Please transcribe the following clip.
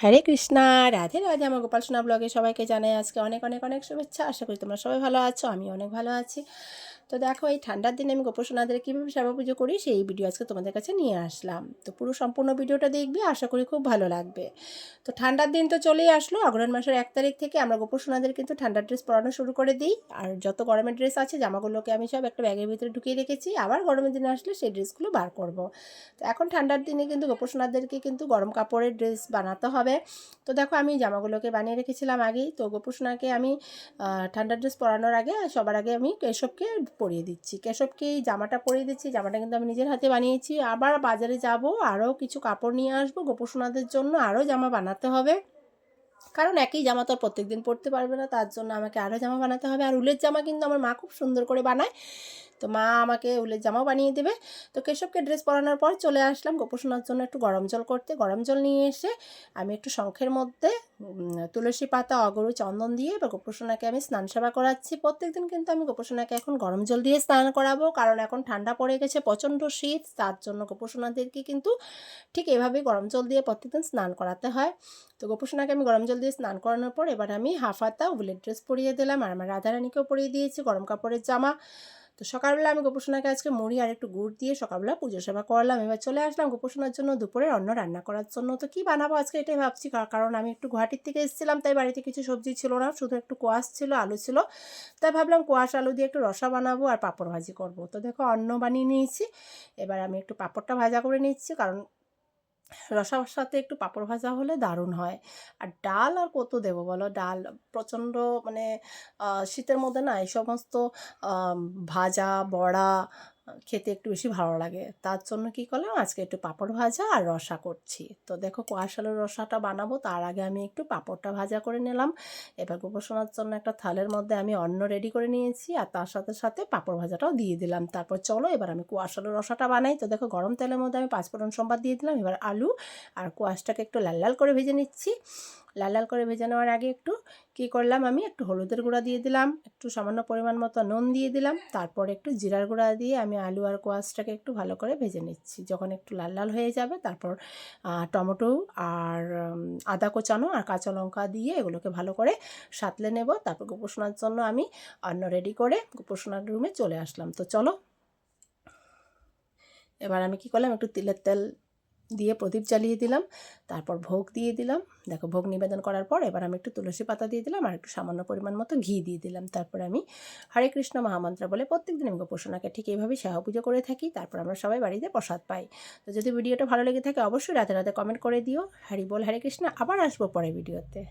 হরে কৃষ্ণা, রাধে রাধে। আমার গোপাল সোনা ব্লগে সবাইকে জানাই আজকে অনেক অনেক অনেক শুভেচ্ছা। আশা করি তোমরা সবাই ভালো আছো আমি অনেক ভালো আছি। তো দেখো এই ঠান্ডার দিনে আমি গোপাল সোনাদের কীভাবে সেবা পুজো করি সেই ভিডিও আজকে তোমাদের কাছে নিয়ে আসলাম। তো পুরো সম্পূর্ণ ভিডিওটা দেখবি আশা করি খুব ভালো লাগবে। তো ঠান্ডার দিন তো চলেই আসলো অগ্রহণ মাসের এক তারিখ থেকে আমরা গোপাল সোনাদের কিন্তু ঠান্ডার ড্রেস পরানো শুরু করে দিই। আর যত গরমের ড্রেস আছে জামাগুলোকে আমি সব একটা ব্যাগের ভিতরে ঢুকিয়ে রেখেছি আবার গরমের দিনে আসলে সেই ড্রেসগুলো বার করব। তো এখন ঠান্ডার দিনে কিন্তু গোপাল সোনাদেরকে কিন্তু গরম কাপড়ের ড্রেস বানাতে হবে। তো দেখো আমি জামাগুলোকে বানিয়ে রেখেছিলাম আগেই। তো গোপুসোনাকে আমি আহ, ঠান্ডার ড্রেস পরানোর আগে সবার আগে আমি কেশবকে পরিয়ে দিচ্ছি। কেশবকে এই জামাটা পরিয়ে দিচ্ছি। জামাটা কিন্তু আমি নিজের হাতে বানিয়েছি। আবার বাজারে যাব, আরও কিছু কাপড় নিয়ে আসব, গোপসোনাদের জন্য আরও জামা বানাতে হবে। কারণ একই জামা তো আর প্রত্যেক দিন পরতে পারবে না, তার জন্য আমাকে আরও জামা বানাতে হবে। আর উলের জামা কিন্তু আমার মা খুব সুন্দর করে বানায়। তো মা আমাকে উলের জামাও বানিয়ে দেবে। তো কেশবকে ড্রেস পরানোর পর চলে আসলাম গোপোষণার জন্য একটু গরম জল করতে। গরম জল নিয়ে এসে আমি একটু শঙ্খের মধ্যে তুলসী পাতা, অগরু, চন্দন দিয়ে এবার গোপোষণাকে আমি স্নান সেবা করাচ্ছি। প্রত্যেকদিন কিন্তু আমি গোপোষণাকে এখন গরম জল দিয়ে স্নান করাবো, কারণ এখন ঠান্ডা পড়ে গেছে, প্রচণ্ড শীত। তার জন্য গোপোষণাদেরকে কিন্তু ঠিক এভাবেই গরম জল দিয়ে প্রত্যেকদিন স্নান করাতে হয়। তো গোপোষণাকে আমি গরম জল দিয়ে স্নান করানোর পর এবার আমি হাফ হাতা উলের ড্রেস পরিয়ে দিলাম। আর আমার রাধারানীকেও পরিয়ে দিয়েছি গরম কাপড়ের জামা। তো সকালবেলা আমি গোপসোনাকে আজকে মুড়ি আর একটু গুড় দিয়ে সকালবেলা পুজো সেবা করলাম। এবার চলে আসলাম গোপসোনার জন্য দুপুরে অন্ন রান্না করার জন্য। তো কী বানাবো আজকে এটাই ভাবছি কারণ আমি একটু গুয়াহাটির থেকে এসেছিলাম, তাই বাড়িতে কিছু সবজি ছিল না, শুধু একটু কোয়াশ ছিল, আলু ছিল। তাই ভাবলাম কোয়াশ, আলু দিয়ে একটু রসা বানাবো আর পাঁপড় ভাজি করব। তো দেখো অন্ন বানিয়ে নিয়েছি, এবার আমি একটু পাঁপড়টা ভাজা করে নিচ্ছি, কারণ রসার সাথে একটু পাঁপড় ভাজা হলে দারুণ হয়। আর ডাল আর কত দেব বলো? ডাল প্রচণ্ড মানে শীতের মধ্যে না এই সমস্ত ভাজা, বড়া খেতে একটু বেশি ভালো লাগে। তার জন্য কি করলাম? আজকে একটু পাঁপড় ভাজা আর রসা করছি। তো দেখো কোয়াশ আলুর রসাটা বানাবো, তার আগে আমি একটু পাঁপড়টা ভাজা করে নিলাম। এবার গোপোষণার জন্য একটা থালের মধ্যে আমি অন্ন রেডি করে নিয়েছি আর তার সাথে সাথে পাঁপড় ভাজাটাও দিয়ে দিলাম। তারপর চলো এবার আমি কোয়াশ আলুর রসাটা বানাই। তো দেখো গরম তেলের মধ্যে আমি পাঁচ পাঁচফোড়ন সম্বাদ দিয়ে দিলাম। এবার আলু আর কোয়াশটাকে একটু লাল লাল করে ভেজে নিচ্ছি। লাল লাল করে ভেজে নেওয়ার আগে একটু কী করলাম আমি, একটু হলুদের গুঁড়া দিয়ে দিলাম, একটু সামান্য পরিমাণ মতো নুন দিয়ে দিলাম, তারপর একটু জিরার গুঁড়া দিয়ে আমি আলু আর কোয়াশটাকে একটু ভালো করে ভেজে নিচ্ছি। যখন একটু লাল লাল হয়ে যাবে, তারপর টমেটো আর আদা কোচানো আর কাঁচা লঙ্কা দিয়ে এগুলোকে ভালো করে সাতলে নেব। তারপর গোপোষণার জন্য আমি অন্ন রেডি করে গোপোষণার রুমে চলে আসলাম। তো চলো, এবার আমি কি করলাম, একটু তিলের তেল দিয়ে প্রদীপ জ্বালিয়ে দিলাম। তারপর ভোগ দিয়ে দিলাম। দেখো ভোগ নিবেদন করার পর এবার আমি একটু তুলসী পাতা দিয়ে দিলাম আর একটু সামান্য পরিমাণ মতো ঘি দিয়ে দিলাম। তারপর আমি হরে কৃষ্ণ মহামন্ত্র বলে প্রত্যেকদিন আমি গোপোষণাকে ঠিক এইভাবেই সেবা পুজো করে থাকি। তারপর আমরা সবাই বাড়িতে প্রসাদ পাই। তো যদি ভিডিওটা ভালো লেগে থাকে অবশ্যই রাতে রাতে কমেন্ট করে দিও। হ্যারি বল, হরে কৃষ্ণ। আবার আসব পরে ভিডিওতে।